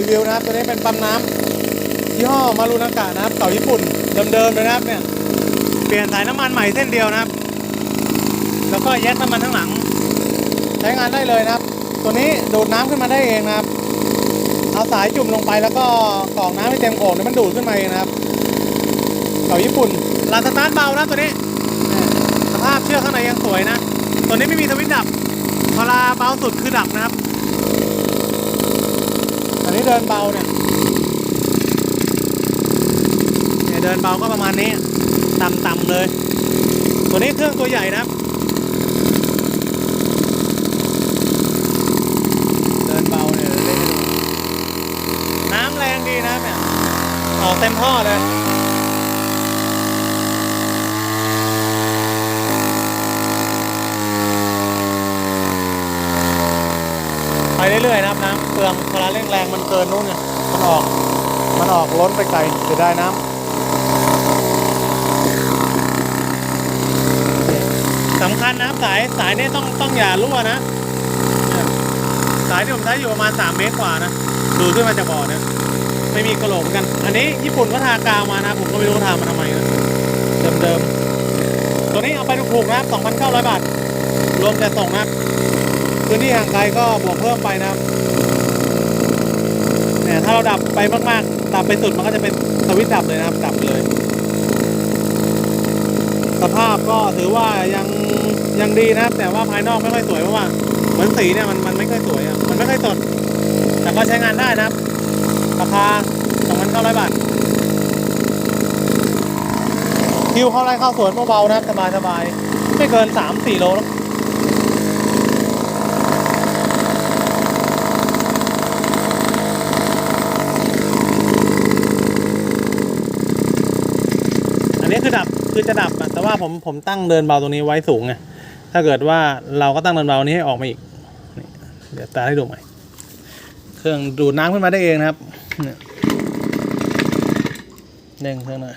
รีวิวนะครับ ตัวนี้เป็นปั๊มน้ำยี่ห้อมารุนากะนะครับเก่าญี่ปุ่นเดิมๆเลยนะครับเนี่ยเปลี่ยนสายน้ำมันใหม่เส้นเดียวนะครับ แล้วก็แยกน้ำมันข้งหลัง ใช้งานได้เลยนะครับ ตัวนี้ดูดน้ำขึ้นมาได้เองนะครับ เอาสายจุ่มลงไปแล้วก็กรอกน้ำให้เต็มโอ่งเดี๋ยมันดูดขึ้นมาเองนะครับเก่าญี่ปุ่นลานสตาร์ทเบานะตัวนี้ สภาพเชือกข้างในยังสวยนะ ตัวนี้ไม่มีสวิตช์ดับเวลาเบาสุดคือดับนะครับ นนี้เดินเบาเนี่ยเนี่ยเดินเบาก็ประมาณนี้ต่ำๆเลย ตัวนี้เครื่องตัวใหญ่นะเดินเบาเนี่ยเล่นให้ดูน้ำแรงดีนะเนี่ยออกเต็มท่อเลย ไปเรื่อยๆนะครับน้ำเปลืองเวลาเร่งแรงมันเกินนู่นเนี่ยมันออกมันออกล้นไปไกลเสียดายน้ำสำคัญนะครับสายสายเนี่ยต้องต้องอย่ารั่วนะสายที่ผมใช้อยู่ประมาณ3เมตรกว่านะดูขึ้นมาจากบ่อเนี่ยไม่มีกระโหลกกัน อันนี้ญี่ปุ่นก็ทากาวมานะ ผมก็ไม่รู้ทามาทำไมนะเดิมๆตัวนี้เอาไปถูกๆนะครับ2,900 บาท รวมแต่ส่งนะ พื้นที่ห่างไกลก็บวกเพิ่มไปนะครับเนี่ยถ้าเราดับไปมากๆ ดับไปสุดมันก็จะเป็นสวิตดับเลยนะครับ ดับเลย สภาพก็ถือว่ายังยังดีนะครับ แต่ว่าภายนอกไม่ค่อยสวยเพราะว่าเหมือนสีเนี่ยมันมันไม่ค่อยสวยอะมันไม่ค่อยสด แต่ก็ใช้งานได้นะครับ ราคา2,900บาทคิวเข้าไร่เข้าสวนเบาๆนะครับสบายสบายๆไม่เกิน 3-4 โลแล้ว อันนี้คือดับคือ จะดับอะแต่ว่าผมผมตั้งเดินเบาตรงนี้ไว้สูงไงถ้าเกิดว่าเราก็ตั้งเดินเบานี้ให้ออกมาอีกเดี๋ยวตาให้ดูใหม่เครื่องดูดน้ำขึ้นมาได้เองนะครับเนี่ยเด้งเครื่องหน่อย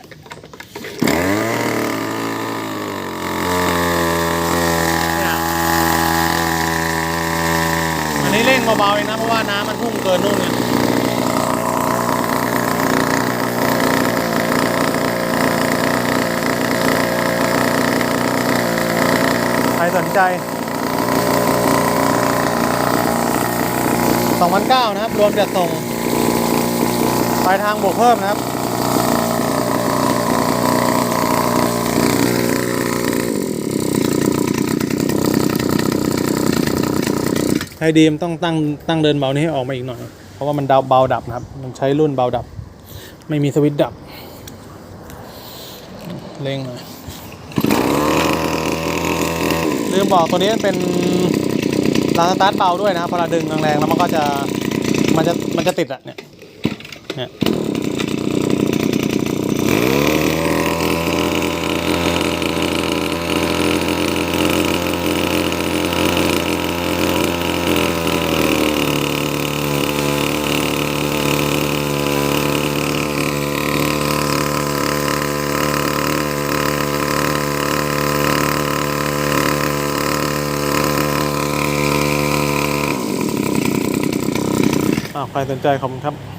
อันนี้เร่งเบาๆเองนะเพราะว่าน้ำมันพุ่งเกินนู่นเนี่ย ใค รสนใจ2,009นะครับ รวมจัดส่งปลายทางบวกเพิ่มนะครับ ให้ดีมต้องตั้งตั้งเดินเบานี้ให้ออกมาอีกหน่อย เพราะว่ามันเดาเบาดับนะครับ มันใช้รุ่นเบาดับ ไม่มีสวิตช์ดับ เร่งหน่อย ลืมบอกตัวนี้เป็นรางสตาร์ทเบาด้วยนะครับพอเราดึงแรงๆแล้วมันก็จะมันจะมันจะติดอะเนี่ยเนี่ยาวใครสนใจขอบคุณครับ